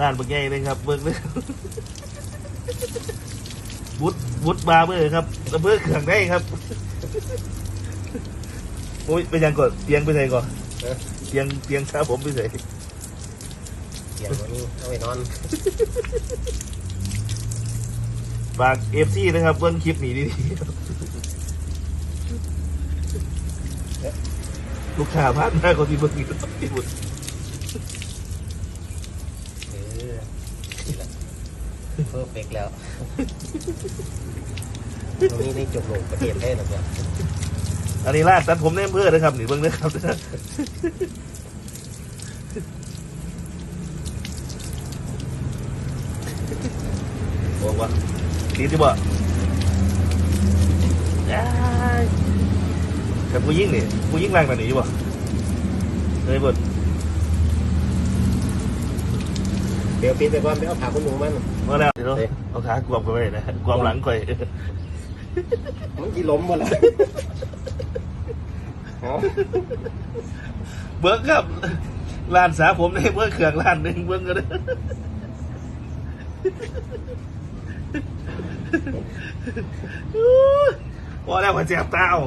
ร้านบางใหญ่เลยครับ เบิ้งเลยวุฒวุฒบาร์เบอร์ครับระเบิดเครื่องได้ครับโอ้ยไปยังก่อนเตียงไปไหนก่อนเออ เตียงเตียงครับผมไปไหนเสียงตัวนี้เอาไปนอนฝากเอฟซีนะครับเบิ้งคลิปนี้ดีๆครับลูกค้าพลาดหน้าเขาที่เบิ้งอยู่ที่บุตรเอ เพอร์เฟกแล้วตรงนี้ได้จบลงประเทศได้หรอครับอันนี้ร้านตัดผมในอำเภอนะครับนี่เบิ้งนะครับบอกว่าดีที่บ่แต่ผู้ยิ่งนี่ผู้ยิ่งแรงกว่านี้บ่เคยบ่ เดี๋ยวปีแต่ก่อนไปเอาผ่าคุณหนูมันมาแล้วเดี๋ยวเอาขากวบกันไปนะกวบหลังก่อยมันกี่ล้มหมดแล้วเอาเบิ้งครับร้านสาผมในเบิ้งเครื่องร้านหนึ่งเบิ้งกันเลยพอแล้วมาแจบตาเอา